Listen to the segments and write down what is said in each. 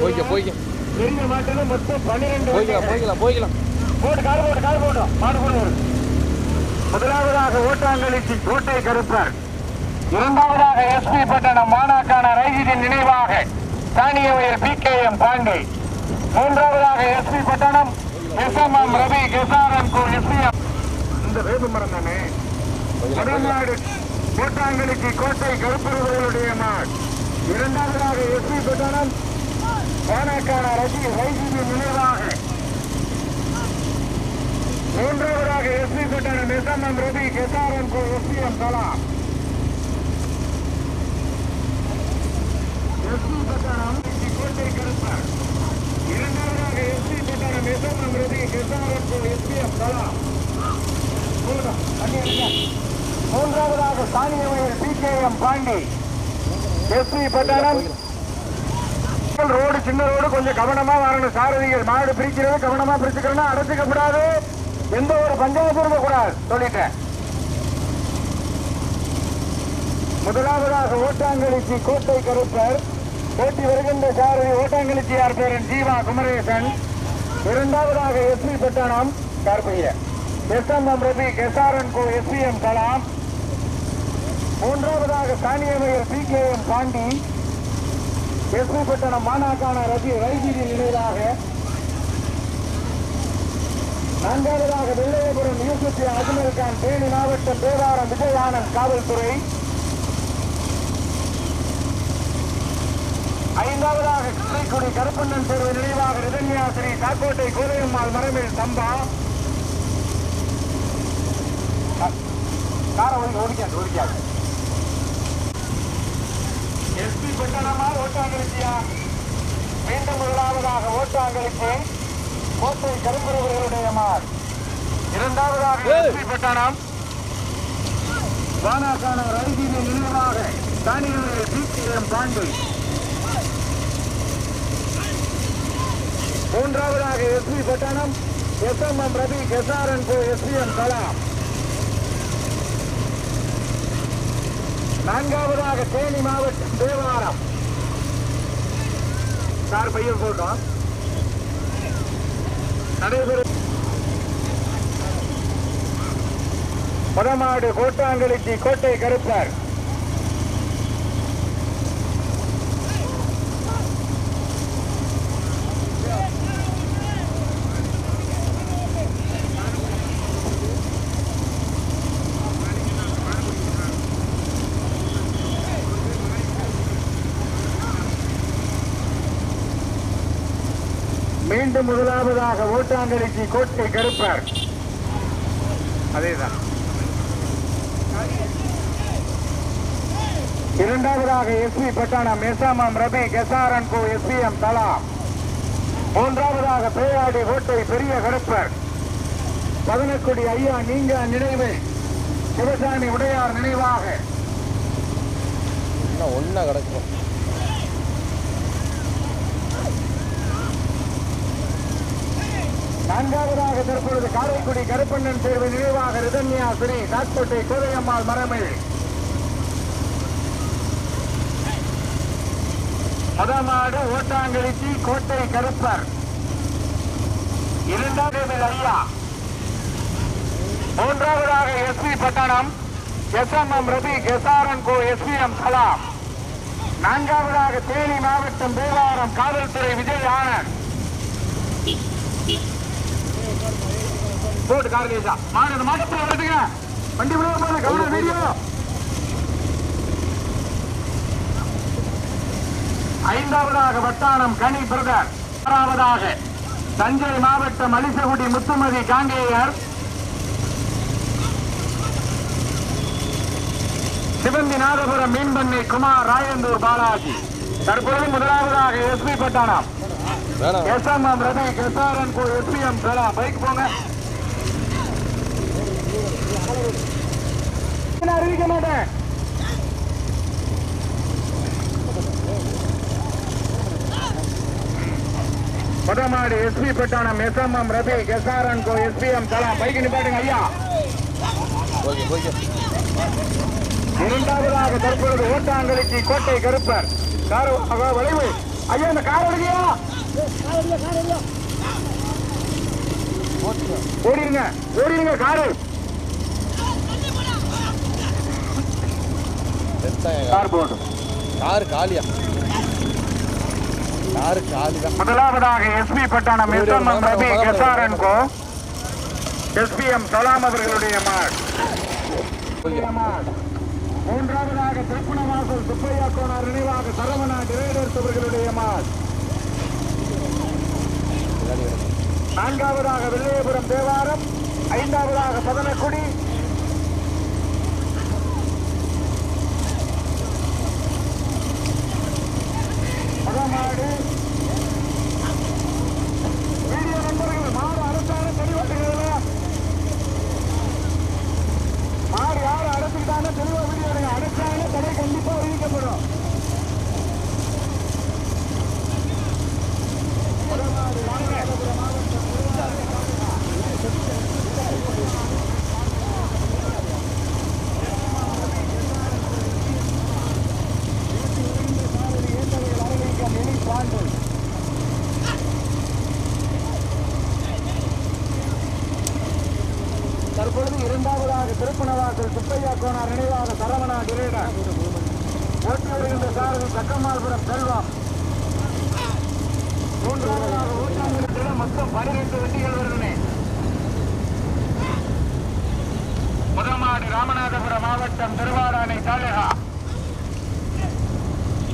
போய்க்க போய்க்க. பெரிய மாட்டுல மொத்தம் பன்னிரெண்டு போய்க்கலாம் போய்க்கலாம் போய்க்கலாம். போட்டு கால் போட்டு கால் போட்டோம் மாடு போடுவார் முதலாவதாக ஓட்டாங்கலிச்சி கோட்டை கருப்பர். இரண்டாவதாக எஸ்பி பட்டணம் மாணாக்கான ரைஜிதின் நினைவாக Thaniyavayal P K M Pandi. மூன்றாவதாக S P Pattanam S M M Ravi கெசாரன் கோ எஸ்பி இந்த வேப்பு மரம் தானே? தமிழ்நாடு கோட்டாங்கலிச்சி கோட்டை கருப்பருவர்களுடைய நாள் இரண்டாவதாக எஸ் பி பட்டணம் மானாக்கான ரஜி ரைஜிதின் நினைவாக. மூன்றாவதாக S P Pattanam S M M Ravi கெசாரன் கோ எஸ்பிஎம் எஸ் பி பட்டணம் கோட்டை கருப்பர். எஸ்பி பட்டணம் எஸ்எம்எம் ரவி கெசாரன் கோ எஸ்பிஎம் கலாம் போதும், தண்ணி அடிங்க. மூன்றாவதாக Chaniyavayal P K M Pandi. SP Pattanam road சின்ன ரோடு கொஞ்சம் கவனமா வரணும். சாரதிகள் மாடு பிரிக்கிறது கவனமா பிரிச்சுக்கணும் அடைச்சிக்க கூடாது எந்த ஒரு பஞ்சாயத்து இருக்க கூடாது சொல்லிட்டேன். முதலாவதாக ஓட்டாங்கலிச்சி கோட்டை கருப்பர். போட்டி வருகின்ற சாரதி ஓட்டாங்கலிச்சியார் பேரன்? ஜீவா குமரேசன். இரண்டாவதாக எஸ்பி பட்டணம் கார்பைய எஸ் எம் எம் ரவி கெசாரன் கோ எஸ்பிஎம் கலாம். மூன்றாவதாக சாணியமையர் P K M Pandi. SP Pattanam மாநாக்கான Ravi ரைஜிரி நிலையிலாக நான்காவதாக வெள்ளையபுரம் யூசுப் அஜ்மல் கான் தேனி மாவட்டம் தேவாரம் விஜயானந்த் காவல்துறை. ஐந்தாவதாக கிருஷ்ணகுடி கருப்பண்ணன் தேர்வு நினைவாக ரிதன்யாசிரி காக்கோட்டை கோதையம்மாள் மரமில் சம்பா காரை ஒதுங்க ஓடிக்காது ஓடிக்காது. எஸ்பி பட்டணமா ஓட்டாங்கலிச்சியா மீண்டும் முதலாவதாக ஓட்டாங்கலிச்சி கோட்டை கரும்புறவர்களுடைய மார் இரண்டாவதாக எஸ்பி பட்டணம் வானாக்கான ரைஜியின் நினைவாக தானியலை பிடிஎம் பாண்டி. மூன்றாவதாக SP Pattanam S M M Ravi கெசாரன் கோ எஸ் பி எம் கலாம். நான்காவதாக தேனி மாவட்டம் தேவாரம். சார் பையன் போட்டோம். நடைபெறும் பதமாடு கோட்டாங்கலிட்டி கோட்டை கருப்பர். மீண்டும் முதலாவதாக ஓட்டாங்கலிச்சி கோட்டை கருப்பர். அதேதான். இரண்டாவதாக எஸ்பி பட்டாணம் எஸ்எம்எம் ரபி கெசாரன் கோ எஸ்பிஎம் தலா. மூன்றாவதாக பேயாடி கோட்டை பெரிய கருப்பர். பதனக்குடி ஐயா நீங்க நினைவு. சிவசாமி உடையார் நினைவாக. இன்னும் கிடக்கும். நான்காவதாக தற்பொழுது காரைக்குடி கருப்பண்ணன் தேர்வு நினைவாக ரிதன்யா ஸ்ரீ காட்கோட்டை கோதையம்மாள் மரமிழ் மதமாடு ஓட்டாங்கலிச்சி கோட்டை கருப்பர். இரண்டாவது ஐயா. மூன்றாவதாக SV Pattanam S M M Rabi கெசாரன் கோ எஸ்பிஎம் கலாம் நான்காவதாக தேனி மாவட்டம் தேவாரம் காவல்துறை விஜய் ஆனந்த். போட்டு கார் கேசா மாடு அந்த மாட்டு வருதுங்க வண்டி விழுவ போது கவனம் வீடியோ. ஐந்தாவதாக வட்டானம் கனி பிரதர். ஆறாவதாக தஞ்சை மாவட்டம் அலிசகுடி முத்துமதி காங்கேயர். சிவந்திநாதபுரம் மீன்பண்ணை குமார் ராயந்தூர் பாலாஜி. தற்பொழுது முதலாவதாக எஸ்பி பட்டாணம். வேணாம். எஸ்எம்எம் ரவி கெசாரன் கோ எஸ்பிஎம் சலா பைக் போங்க. நான் அறிவிக்க மாட்டேன்? முதமாடு SP Pattanam SMM Rabi SRN கோ எஸ்பிஎம் தலா பைக்கு நிப்பாட்டுங்க ஐயா. இரண்டாவதாக தற்பொழுது ஓட்டாங்கலுக்கு கோட்டை கருப்பர். காரு விளைவு. ஐயா இந்த கார் எடுக்கியா ஓடிடுங்க ஓடிடுங்க காரு. கார் போட்டும் காரு காலியா? காரு காலி தான் முதலாவதாக SP Pattanam SMM Rabi SRN கோ. எஸ்பிஎம் சலாம் அவர்களுடைய மாட். மூன்றாவதாக திருப்பணவாசல் சுப்பையா கோனார் நினைவாக சரவணா டிரைடர்ஸ் அவர்களுடைய மாட். நான்காவதாக வில்லையபுரம் தேவாரம். ஐந்தாவதாக பதனக்குடி harder.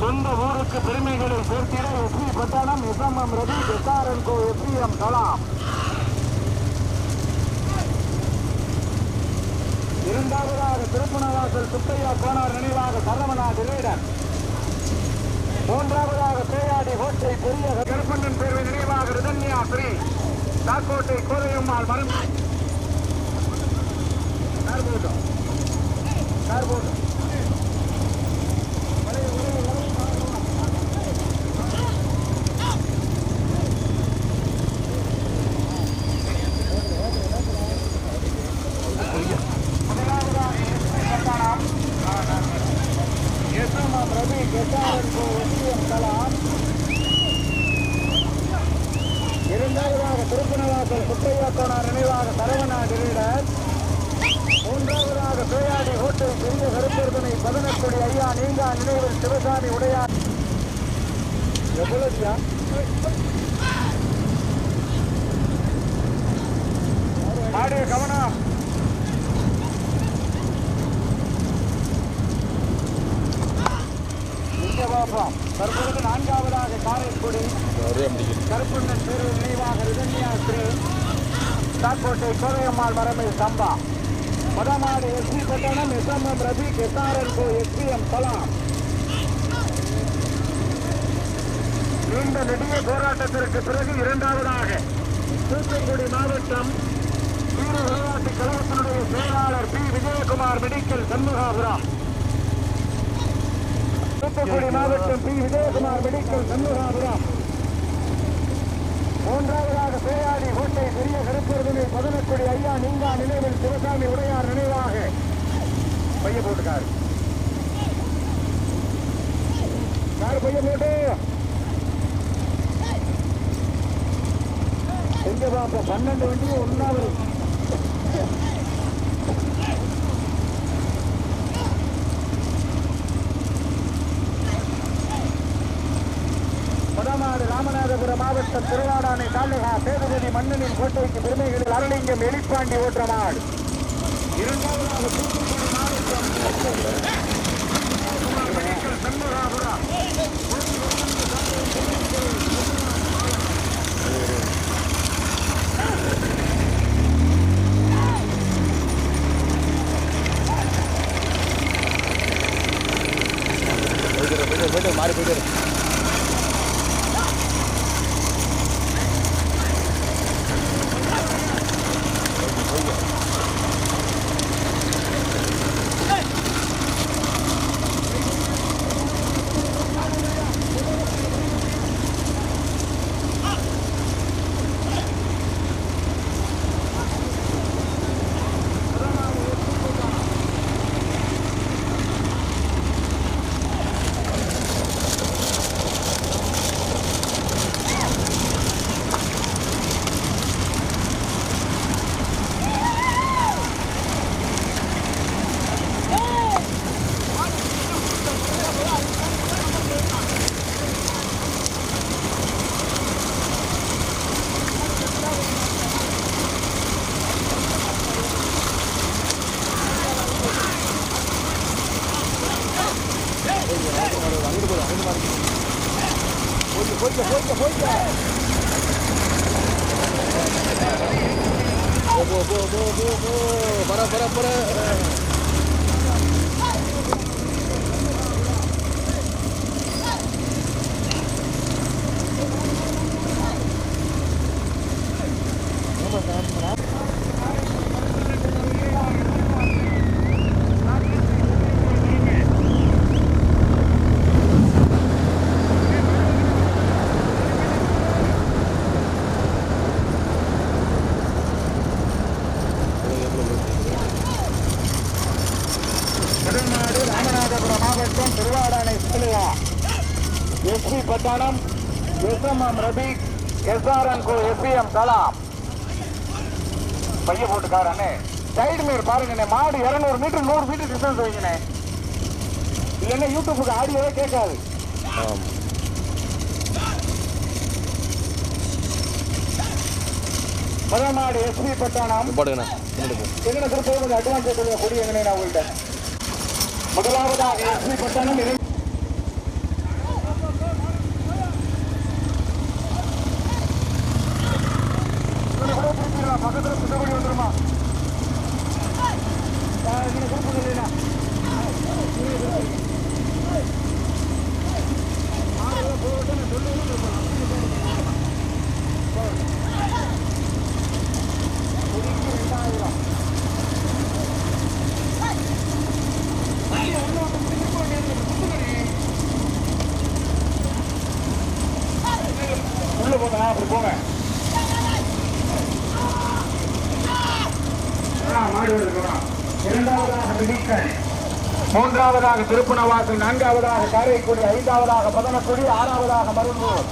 சொந்த ஊருக்கு பெருமைகளை சேர்த்திட SP Pattanam SMM Ravi SRN கோ எஸ்பிஎம் கலாம். இரண்டாவதாக திருப்பணவாசல் சுப்பையா கோனார் நினைவாக சரவணா டிரேடர் மூன்றாவதாக பேயாடி கோட்டை பெரிய கருப்பண்ணன் பேர்வை நினைவாக ரிதன்யா ஸ்ரீ. தாக்கோட்டை கோதையம்மாள் மரம் கார் போட்டோம் கார் போட்டோம் முதலாவதாக SP Pattanam SMM Ravi SRN கோ எஸ்பிஎம் கலாம் இரண்டாவதாக திருப்பணவாசல் சுப்பையா நினைவாக சரவணா டிரீடர் மூன்றாவதாக பேயாடி ஹோட்டல் பெரிய கருப்பர்தனை பதனக்குடி ஐயா நீங்கா நினைவில் சிவசாமி உடையார் எவ்வளவு மாடு கவனம் பார்ப்போம் தற்பொழுது நான்காவதாக காரைக்குடி. கருப்புண்ணன் பேரு நினைவாக ரிதன்யா ஸ்ரீ தாக்கோட்டை கோவையம்மாள் மரமில் சம்பா. மதமாடு SP Pattanam SMM Ravi SRN கோ எஸ்பிஎம் கலாம். நீண்ட நெடிய போராட்டத்திற்கு பிறகு இரண்டாவதாக தூத்துக்குடி மாவட்டம் வீர விளையாட்டு கழகத்தினுடைய செயலாளர் பி. விஜயகுமார் மெடிக்கல் சண்முகாபுரம். தூத்துக்குடி மாவட்டம் பி. விஜயகுமார் மெடிக்கல் சண்முகாபுரம். மூன்றாவதாக பேயாடி கோட்டை பெரிய கருப்பொருளில் பதனக்குடி ஐயா நீங்கா நினைவில் சிவசாமி உடையார் நினைவாக. பைய போட்டுக்காரு. யார் பைய போட்டு. எங்க பாப்பா பன்னெண்டு வண்டியும் ஒன்னாவது முதமாடு ராமநாதபுரம் மாவட்டம் திருவாடானை தாலுகா சேதுபதி மன்னனின் கோட்டைக்கு பெருமைகளில் அருளிங்கம் எலிப்பாண்டி ஓட்டுற மாடு இரண்டாவதாக தூத்துக்குடி மாவட்டம் Shanmugapuram SP Pattanam SMM Rabi SRN கோ எஸ்பிஎம் கலாம். பைய போட்டுக்காரண்ணே சைடு மீர் பாருங்கண்ணே மாடு இருநூறு மீட்டர் நூறு மீட்டர் டிஸ்டன்ஸ் வைங்கண்ணே. இல்லைன்னா யூடியூபுக்கு ஆடியோவே கேட்காது. முதல்நாடு எஸ்பி பட்டாணம். பாடுங்கண்ணா முன்னாடி போ எங்கன திருப்பதி கொஞ்சம் அட்வான்ஸ் கொடி எங்கனே நான் உங்கள்கிட்ட. முதலாவதாக எஸ்பி பட்டாணம் இரு- இவனை கூட பிடிச்சிடலாம், பக்கத்துல புத்தகப்படி வந்துருமா ஆ, இவனை கூப்பிடுங்க இல்லைன்னா. ஆளுங்க போகட்டும், நான் சொல்லுவேன்னு சொல்லுவேன். கொடிக்கு ரெண்டாயிரம் உள்ள போங்க அப்படி போங்க ஆ, மாடு வருதுங்களா? இரண்டாவதாக திண்டுக்கல். மூன்றாவதாக திருப்பணவாசல் நான்காவதாக காரைக்குடி ஐந்தாவதாக பதனக்குடி ஆறாவதாக மருந்தூர்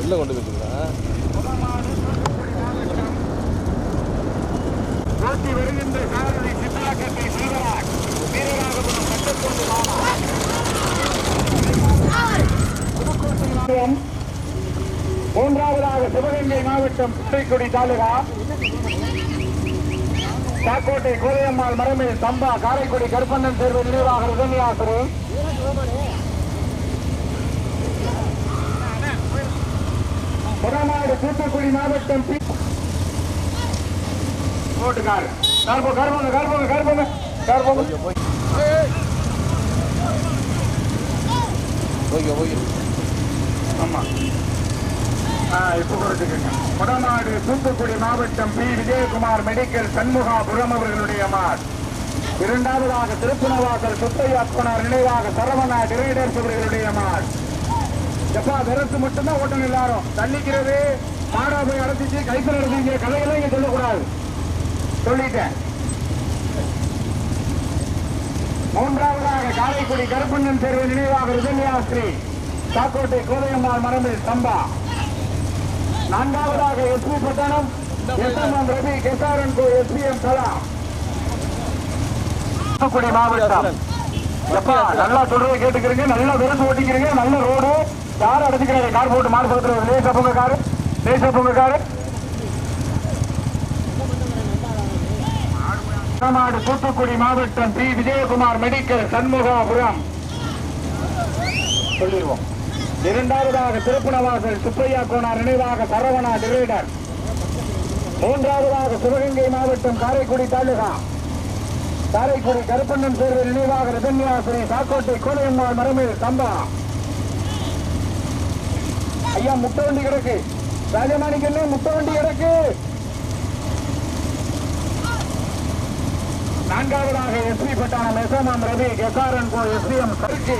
இல்லை கொண்டு போயிருக்கீங்களா ஓட்டி வருகின்ற காரணி சித்தாக்கத்தை செல்வராக் வீரராகபுரம் சட்டக்கொண்டு மாமா மூன்றாவதாக சிவகங்கை மாவட்டம் புத்தைக்குடி தாலுகா. சாக்கோட்டை கோதையம்மாள் மரமில் சம்பா காரைக்குடி கருப்பண்ணன் தேர்வு நினைவாக உதவியாசிரி புறநாடு தூத்துக்குடி மாவட்டம் பி ஓட்டுக்கார். கருப்பங்க கருப்பங்க கருப்பங்க போங்க ஓகே ஓகே ஆமா. இப்போ கொடுத்துக்கங்க வடநாடு தூத்துக்குடி மாவட்டம் பி விஜயகுமார் மெடிக்கல் சண்முகாபுரம் அவர்களுடைய மார் இரண்டாவதாக திருப்பணவாசல் சுத்தையாப்பனார் நினைவாக சரவணா டிரைடர்ஸ் அவர்களுடைய மார் எப்பா விரசு மட்டும்தான் ஓட்டணும் எல்லாரும் தள்ளிக்கிறது மாடா போய் அடைச்சிச்சு கைத்தில் அடைச்சிங்க கதையெல்லாம் இங்க சொல்லக்கூடாது சொல்லிட்டேன் மூன்றாவதாக காரைக்குடி கருப்பண்ணன் தேர்வு நினைவாக ரிதன்யாஸ்ரீ சாக்கோட்டை கோதையம்மாள் மரபில் சம்பா. நான்காவதாக எஸ்பி பட்டணம் எஸ்எம்எம் ரவி கெசாரன் கோ எஸ்பிஎம் தலா தூத்துக்குடி மாவட்டம். எப்பா நல்லா சொல்றதை கேட்டுக்கிறீங்க நல்லா விருது ஓட்டிக்கிறீங்க நல்ல ரோடு. யார் அடைஞ்சிக்கிறாங்க கார் போட்டு மாடு பக்கத்தில் லேசா பொங்க காரு. லேசா பொங்க காரு. தமிழ்நாடு தூத்துக்குடி மாவட்டம் பி. விஜயகுமார் மெடிக்கல் சண்முகாபுரம். சொல்லிடுவோம். இரண்டாவதாக திருப்பணவாசல் சுப்பையா கோனார் நினைவாக சரவணா டிரைடர். மூன்றாவதாக சிவகங்கை மாவட்டம் காரைக்குடி தாலுகா. காரைக்குடி கருப்பண்ணன் தேர்வில் நினைவாக ரதன்யாசிரி சாக்கோட்டை கோலையம்மாள் மரமேல் சம்பா. ஐயா முட்டை வண்டி கிடக்கு. ராஜமாணிக்கண்ணே முட்டை வண்டி கிடக்கு. நான்காவதாக எஸ்பி பட்டாணம் எஸ்எம்எம் ரவி கெசாரன் கோ எஸ்பிஎம் சருக்கு.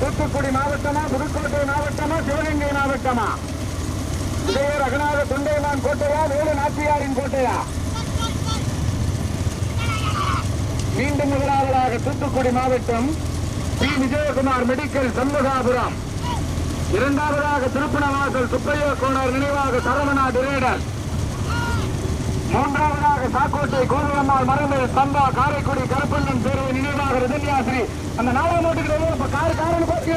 தூத்துக்குடி மாவட்டமா புதுக்கோட்டை மாவட்டமா சிவகங்கை மாவட்டமா? இதய ரகுநாத தொண்டைமான் கோட்டையா வேலு நாச்சியாரின் கோட்டையா? மீண்டும் முதலாவதாக தூத்துக்குடி மாவட்டம் பி விஜயகுமார் மெடிக்கல் சண்முகாபுரம். இரண்டாவதாக திருப்பணவாசல் சுப்பையா கோணர் நினைவாக சரவணா டிரேடர் மூன்றாவதாக சாக்கோட்டை கோவிலம்மாள் மரங்கள் சம்பா காரைக்குடி கருப்பண்ணன் தேர்வு நினைவாக ரிதன்யாசிரி அந்த நாடகம் ஓட்டுக்கிறவங்க இப்ப கார் காரன்னு பாருங்க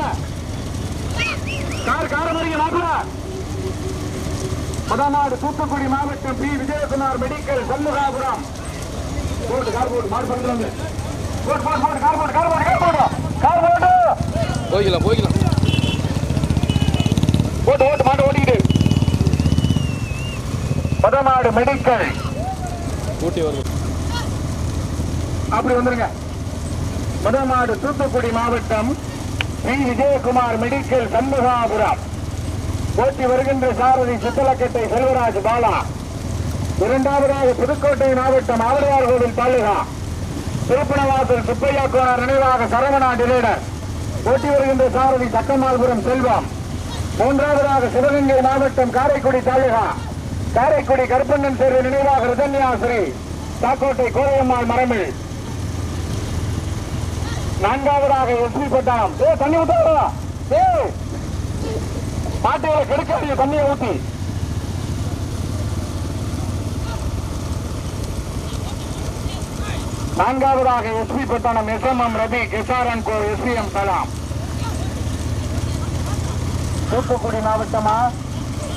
கார் கார மாதிரி நாக்குல முதநாடு தூத்துக்குடி மாவட்டம் பி. விஜயகுமார் மெடிக்கல் சண்முகாபுரம். போட்டு கார் போட்டு மாடு வந்து. போட்டு போட்டு போட்டு கார் போட்டு கார் போட்டு கார் போட்டு கார் போட்டு போய்க்கலாம் போய்க்கலாம் ஓட்டு ஓட்டு மாட்டை ஓட்டிக்கிட்டு. முதநாடு மெடிக்கல். ஊட்டி வருது அப்படி வந்துருங்க. முதமாடு தூத்துக்குடி மாவட்டம் பி. விஜயகுமார் மெடிக்கல் சண்முகாபுரம். போட்டி வருகின்ற சாரதி சித்தலக்கட்டை செல்வராஜ் பாலா. இரண்டாவதாக புதுக்கோட்டை மாவட்டம் ஆவடையார் கோவில் தாலுகா திருப்பணவாசல் சுப்பையா கோனார் நினைவாக சரவணா டிலேடர் போட்டி வருகின்ற சாரதி சக்கமால்புரம் செல்வம். மூன்றாவதாக சிவகங்கை மாவட்டம் காரைக்குடி தாலுகா காரைக்குடி கருப்பண்ணன் தேர்வு நினைவாக ரிதன்யாசிரி தாக்கோட்டை கோரையம்மாள் மரமிழ் நான்காவதாக எஸ்பி பட்டாளம் ஏ தண்ணி ஊத்தாதா ஏ பாட்டையில கெடுக்காதீங்க தண்ணியை ஊத்தி. நான்காவதாக எஸ்பி பட்டாணம் எஸ்எம்எம் ரவி கிசாரன் கோ எஸ்பிஎம் கலாம். தூத்துக்குடி மாவட்டமா?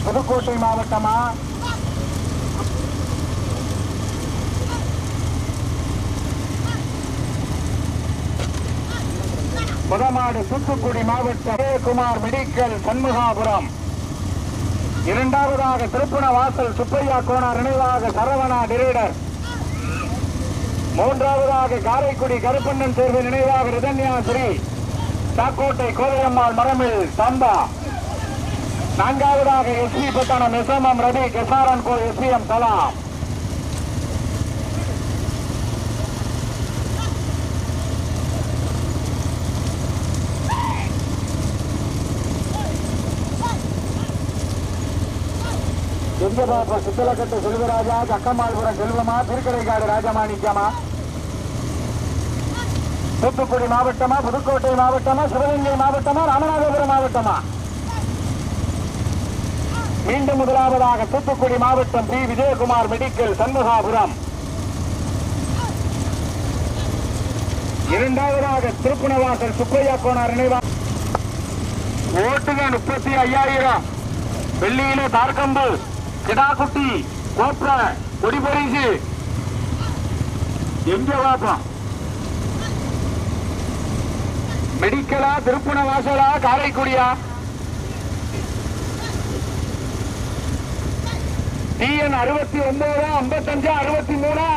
புதுக்கோட்டை மாவட்டமா? புதமாடு தூத்துக்குடி மாவட்டம் குமார் மெடிக்கல் சண்முகாபுரம். இரண்டாவதாக திருப்புண வாசல் சுப்பையா கோனார் நினைவாக சரவணா டிரேடர். மூன்றாவதாக காரைக்குடி கருப்பண்ணன் தேர்வு நினைவாக ஸ்ரீ தாக்கோட்டை கோதையம்மாள் மரமில் சம்பா. நான்காவதாக எஸ்பி பட்டணம் எஸ்எம்எம் ரவி கெசாரன் கோ எஸ்பிஎம் கலாம் எங்கபாப்பா சுத்தலக்கட்டு செல்வராஜா கக்கம்மாள்புரம் செல்வமா திருக்கடைக்காடு ராஜமாணிக்கமா தூத்துக்குடி மாவட்டமா புதுக்கோட்டை மாவட்டமா சிவகங்கை மாவட்டமா ராமநாதபுரம் மாவட்டமா? மீண்டும் முதலாவதாக தூத்துக்குடி மாவட்டம் பி. விஜயகுமார் மெடிக்கல் சண்முகாபுரம். இரண்டாவதாக திருப்புணவாசல் சுப்பையா கோனார் நினைவா ஓட்டுக முப்பத்தி ஐயாயிரம். வெள்ளியிலே தார்கம்பு. கிடாக்குட்டி கோப்ர கொடி பரிசு எங்க பார்ப்போம் மெடிக்கலா திருப்புண வாசலா காரைக்குடியா? டிஎன் அறுபத்தி ஒன்பது ஐம்பத்தஞ்சு அறுபத்தி மூணா.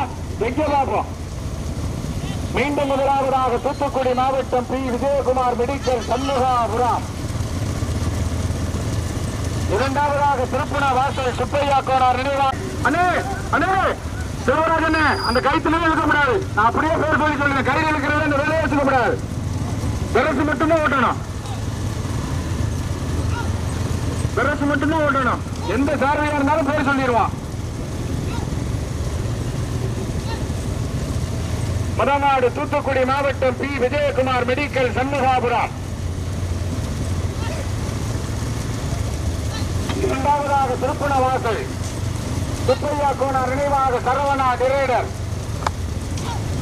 எங்க பார்ப்போம் மீண்டும் முதலாவதாக தூத்துக்குடி மாவட்டம் பி. விஜயகுமார் மெடிக்கல் சண்முகாபுரம். இரண்டாவதாக திருப்புண வாசல் சுப்பையா கோனார் நினைவா அண்ணே அண்ணே சிவராஜன் அந்த கைத்துல இழுக்க கூடாது நான் அப்படியே பேர் சொல்லி சொல்லுங்க. கையில் இழுக்கிறத அந்த வேலையை வச்சுக்க கூடாது பெரசு மட்டும்தான் ஓட்டணும். பெரசு மட்டும்தான் ஓட்டணும். எந்த சாரதியா இருந்தாலும் பேர் சொல்லிடுவான். மதநாடு தூத்துக்குடி மாவட்டம் பி. விஜயகுமார் மெடிக்கல் சண்முகாபுரம். இரண்டாவதாக திருப்பண வாசல் சுப்பையா கோனார் நினைவாக சரவணா டிரேடர்.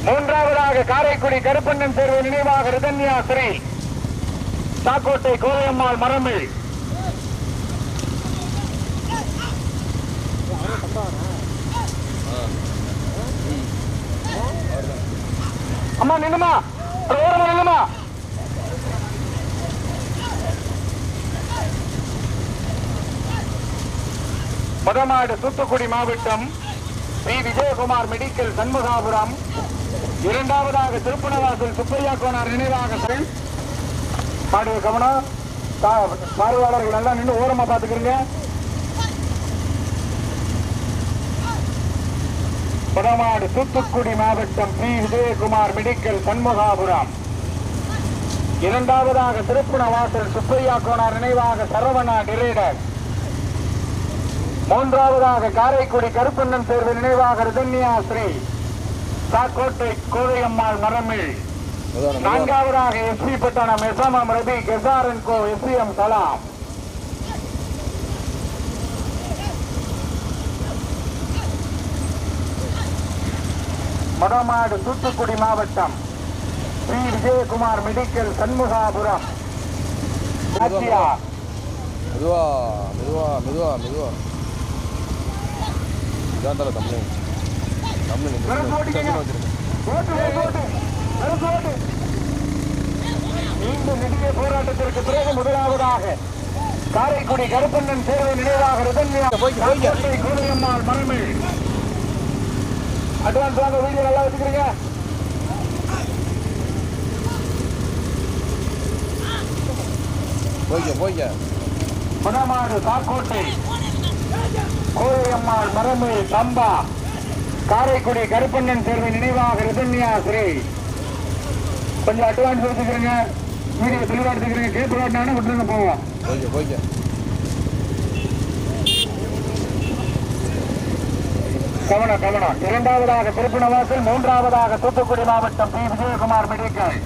மூன்றாவதாக காரைக்குடி கருப்பண்ணன் தேர்வு நினைவாக ரிதன்யா ஸ்ரீ சாக்கோட்டை கோயம்மாள் மரமிழ் அம்மா நின்னுமா ஓரமா நின்னுமா முதமாடு தூத்துக்குடி மாவட்டம் ஸ்ரீ விஜயகுமார் மெடிக்கல் சண்முகாபுரம். இரண்டாவதாக திருப்பணவாசல் சுப்பையா கோனார் நினைவாக மாடு கவனம். பார்வையாளர்கள் எல்லாம் நின்று ஓரமா பாத்துக்கிறீங்க புடமாடு தூத்துக்குடி மாவட்டம் பி விஜயகுமார் மெடிக்கல் சண்முகாபுரம். இரண்டாவதாக திருப்பணவாசல் சுப்பையா கோனார் நினைவாக சரவணா டிரேடர். மூன்றாவதாக காரைக்குடி கருப்பண்ணன் தேர்வு நினைவாக ரிதன்யா ஸ்ரீ சாக்கோட்டை கோதையம்மாள் மரமிழ். நான்காவதாக எஸ்பி பட்டணம் எஸ்எம்எம் ரபி கெசாரன் கோ எஸ்பிஎம் சலாம் மடமாடு தூத்துக்குடி மாவட்டம். P Vijayakumar medical Shanmugapuram. மெதுவா மெதுவா மெதுவா மெதுவா இதான் தர தமிழ் தமிழ் வெறும் போட்டிக்கங்க. வச்சிருக்கேன் ஓட்டு, ஓட்டு, ஓட்டு. வெறும் ஓட்டு. மீண்டும் நெடிய போராட்டத்திற்கு பிறகு முதலாவதாக காரைக்குடி கருப்பண்ணன் சேர்வை நினைவாக கோதையம்மாள் மரமிழ் அட்வான்ஸ் வாங்க வீடியோ நல்லா வச்சுக்கிறீங்க. போய்க்க போய்க்க. மணமாடு சாக்கோட்டை கோதையம்மாள் மரமிழ் சம்பா. காரைக்குடி கருப்பண்ணன் சேர்வை நினைவாக ரிதன்யா ஸ்ரீ. கொஞ்சம் அட்வான்ஸ் வச்சுக்கிறீங்க. வீடியோ தெளிவா எடுத்துக்கிறீங்க. கேட்டு ஓட்டினாலும் விட்டுருங்க போவோம் போய்க்க போய்க்க கவனம் கவனம். இரண்டாவதாக திருப்பணவாசல் மூன்றாவதாக தூத்துக்குடி மாவட்டம் பி. விஜயகுமார் மெடிக்கல்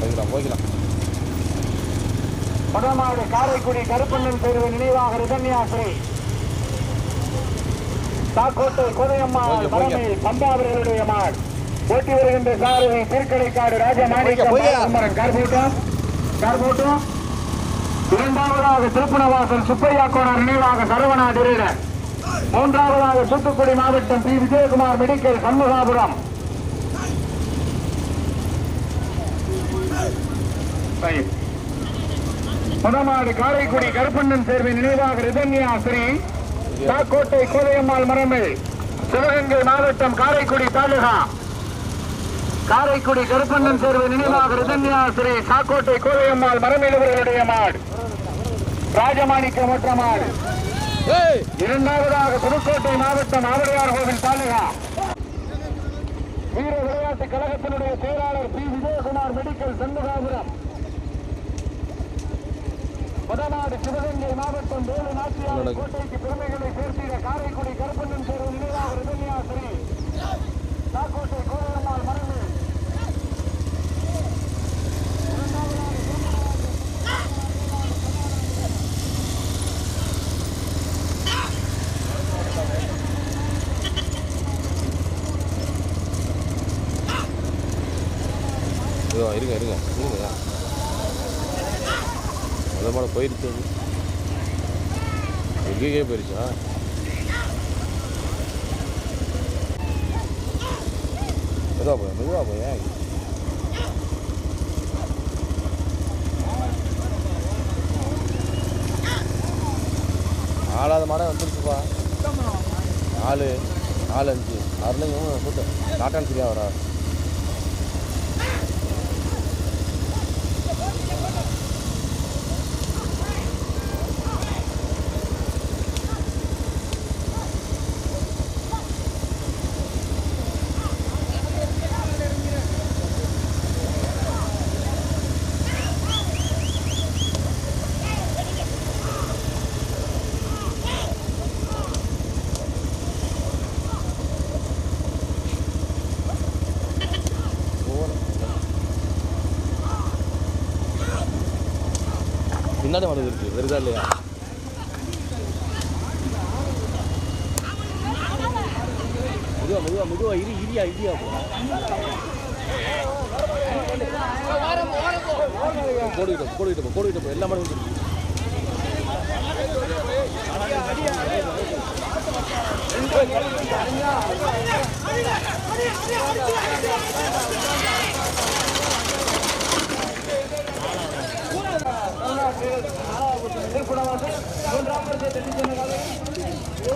போய்க்கலாம் போய்க்கலாம் முதமாடு காரைக்குடி கருப்பண்ணன் தெருவு நினைவாக ரிதன்யாஸ்ரீ சாக்கோட்டை கோதையம்மாள். மரமை பம்பாவர்களுடைய மாடு ஓட்டி வருகின்ற சாரதி திருக்கடைக்காடு ராஜமாணிக்கம் போய்க்க, போய்க்க. பாலகுமரன் கார் போட்டும் கார் போட்டும் இரண்டாவதாக திருப்பணவாசல் சுப்பையா கோனார் நினைவாக சரவணா டிரேடர் மூன்றாவதாக தூத்துக்குடி மாவட்டம் P. Vijayakumar medical Shanmugapuram. Right. முதமாடு காரைக்குடி கருப்பண்ணன் சேர்வை நினைவாக ரிதன்யா ஸ்ரீ சாக்கோட்டை கோதையம்மாள் மரமில் சிவகங்கை மாவட்டம் காரைக்குடி தாலுகா. காரைக்குடி கருப்பண்ணன் சேர்வை நினைவாக ரிதன்யா ஸ்ரீ சாக்கோட்டை கோதையம்மாள் மரமில் இவர்களுடைய மாடு. ராஜமாணிக்க மற்ற மாடு. இரண்டாவதாக புதுக்கோட்டை மாவட்டம் ஆவடையார் கோவில் தாலுகா. வீர விளையாட்டு கழகத்தினுடைய செயலாளர் பி. விஜயகுமார் மெடிக்கல் சண்முகாபுரம். வடநாடு சிவகங்கை மாவட்டம் வேலு நாட்டியார் கோட்டைக்கு பெருமைகளை சேர்த்திட காரைக்குடி கருப்பண்ணன் தேர்வு நினைவாக ரிதன்யாசிரி நாகோட்டை கோவலம்மாள் மரபு இருங்க இருங்க இருங்க. இருங்க முத போயிருச்சு அது. எங்கேயே போயிருச்சா? மெதுவா போய் மெதுவா போய்? நாலாவது மாடம் வந்துருச்சுப்பா. நாலு நாலு அஞ்சு. ஆறுலையும் கூட்டம் நாட்டான் சரியாக வரா? பின்னாடி மாடு இருக்கு. வருதா இல்லையா? மெதுவா மெதுவா மெதுவா இரு இரியா இரியா போடுகிட்ட போடுகிட்ட போடுகிட்ட போ எல்லா மாடும் வந்துருக்கு ఇప్పుడు